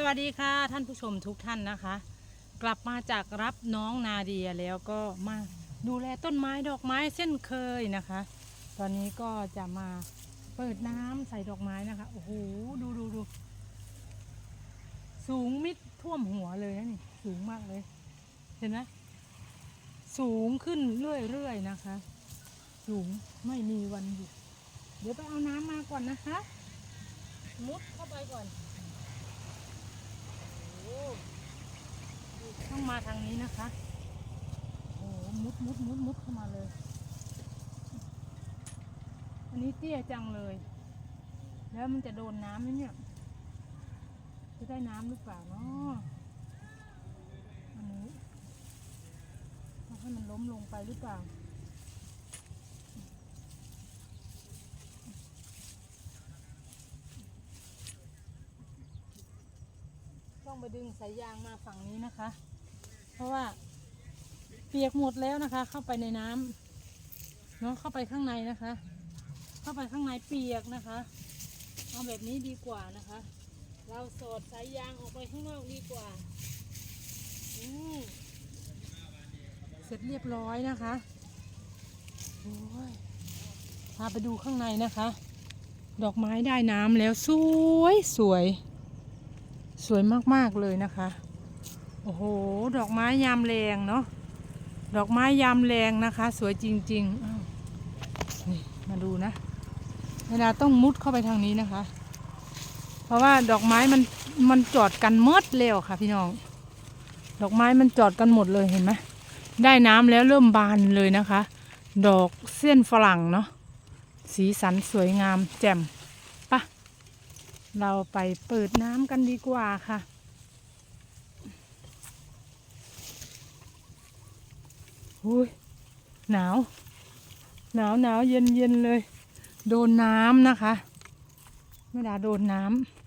สวัสดีค่ะท่านผู้ชมทุกท่านนะคะ กลับมาจากรับน้องนาเดียแล้วก็มาดูแลต้นไม้ดอกไม้เส้นเคยนะคะ ตอนนี้ก็จะมาเปิดน้ำใส่ดอกไม้นะคะโอ้โหดูดูดูสูงมิดท่วมหัวเลยนะนี่สูงมากเลย เห็นไหมสูงขึ้นเรื่อยๆนะคะ สูงไม่มีวันหยุดเดี๋ยวไปเอาน้ำมาก่อนนะคะ มุดเข้าไปก่อน ต้องมาทางนี้นะคะ โอ้มุดมุดมุดมุดเข้ามาเลย อันนี้เตี้ยจังเลย แล้วมันจะโดนน้ำไหมเนี่ย จะได้น้ำหรือเปล่าเนาะอันนี้ให้มันล้มลงไปหรือเปล่า ต้องไปดึงสายยางมาฝั่งนี้นะคะ เพราะว่าเปียกหมดแล้วนะคะ เข้าไปในน้ำเนาะเข้าไปข้างในนะคะ เข้าไปข้างในเปียกนะคะเอาแบบนี้ดีกว่านะคะ เราสอดสายยางออกไปข้างนอกดีกว่าเสร็จเรียบร้อยนะคะโอ้ยพาไปดูข้างในนะคะ ดอกไม้ได้น้ำแล้วสวยสวย สวยมากๆเลยนะคะ โอ้โห ดอกไม้ยามแรงเนาะ ดอกไม้ยามแรงนะคะ สวยจริงๆนี่มาดูนะ เวลาต้องมุดเข้าไปทางนี้นะคะ เพราะว่าดอกไม้มันมันจอดกันหมดแล้วค่ะ พี่น้อง ดอกไม้มันจอดกันหมดเลยเห็นไหมได้น้ำแล้วเริ่มบานเลยนะคะ ดอกเส้นฝรั่งเนาะ สีสันสวยงามแจ่ม เราไปเปิดน้ำกันดีกว่าค่ะอุ้ยหนาว หนาวหนาวเย็นเย็นเลย โดนน้ำนะคะ ไม่ไดาโดนน้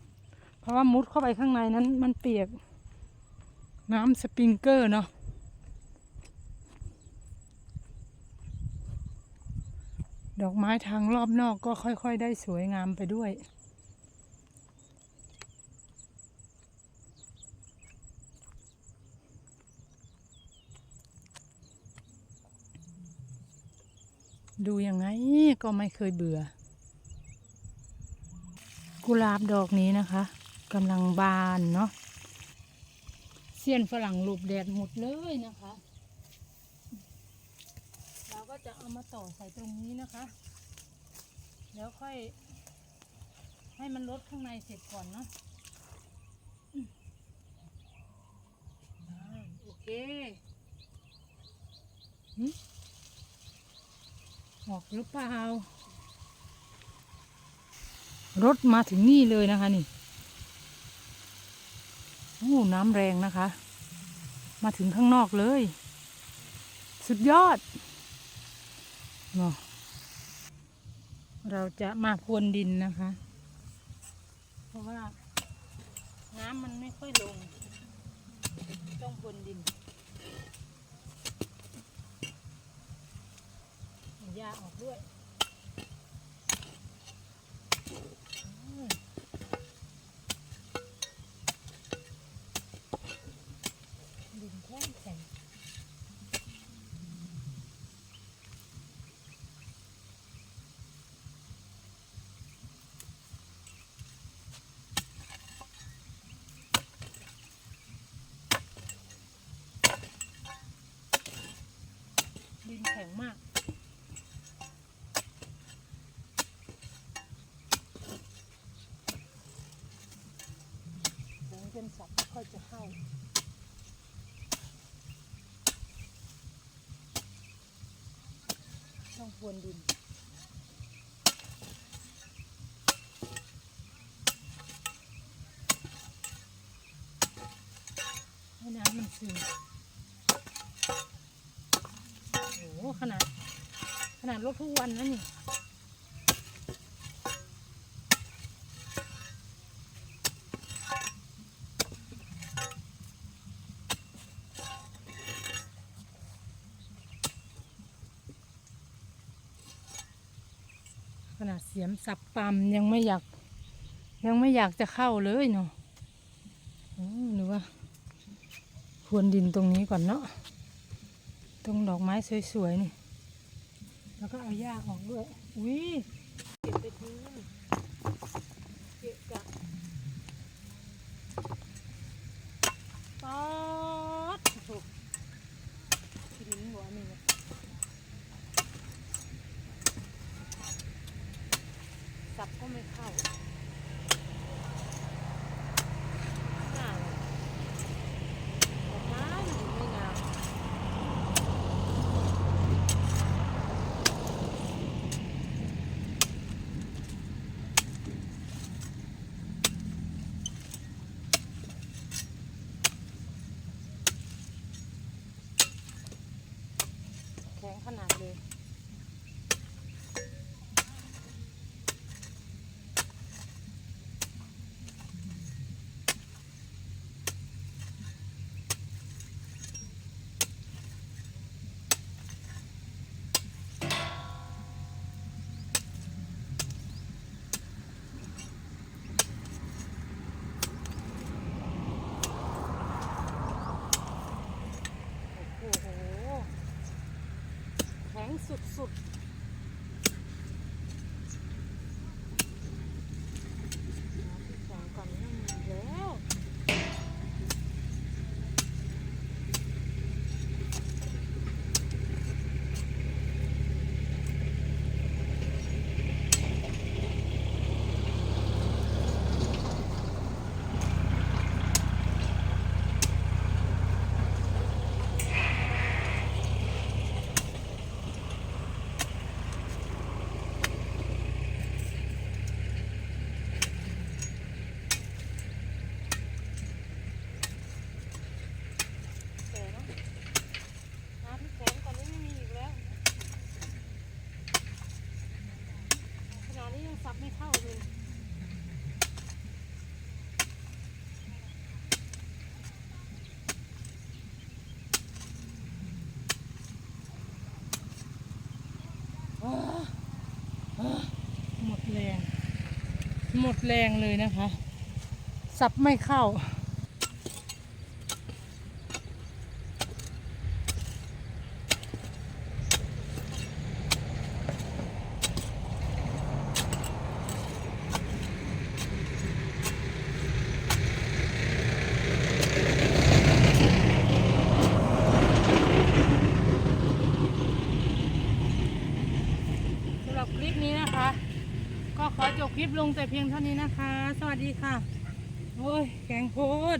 ำ เพราะว่ามุดเข้าไปข้างในนั้นมันเปียก น้ำสปริงเกอร์เนาะดอกไม้ทางรอบนอกก็ค่อย ๆ ได้สวยงามไปด้วย ดูยังไงก็ไม่เคยเบื่อ กุหลาบดอกนี้นะคะกำลังบานเนาะเสี้ยนฝรั่งหลบแดดหมดเลยนะคะ เราก็จะเอามาต่อใส่ตรงนี้นะคะ แล้วค่อย ให้มันลดข้างในเสร็จก่อนเนาะโอเคหึ ออกหรือเปล่ารถมาถึงนี่เลยนะคะนี่โอ้น้ำแรงนะคะ มาถึงข้างนอกเลย สุดยอดเนาะเราจะมาพรวนดินนะคะ เพราะว่าน้ำมันไม่ค่อยลงต้องพรวนดินเอาออกด้วยดินแข็งแข็งดินแข็งมาก เดี๋ยวเป็นสับ ค่อยจะเข้าต้องพรวนดินให้น้ำมันซึมโอ้ขนาด ขนาดรถทุกวันนะนี่ นาดเสียมสับปั๊มยังไม่อยาก ยังไม่อยากจะเข้าเลยเนาะหรือว่าพรวนดินตรงนี้ก่อนเนาะตรงดอกไม้สวยๆนี่ แล้วก็เอาหญ้าออกด้วยอุ้ยเก็บไปทิ้งเกะกะป๊อดโอ้โหกินหัวนี่นะสับก็ไม่เข้าหน้าเลยดอกไม้มันถึงไม่งาม แข็งขนาดเลย สุดๆที่สองก่อนไม่มีแล้ว แต่เนอะน้ำที่แข็งตอนนี้ไม่มีอีกแล้ว ขนาดนี้ยังซับไม่เข้าเลย อ้าอ้าหมดแรง หมดแรงเลยนะคะ สับไม่เข้า สำหรับคลิปนี้นะคะ ก็ขอจบคลิปลงแต่เพียงเท่านี้นะคะ สวัสดีค่ะ โอ้ย แกงโพด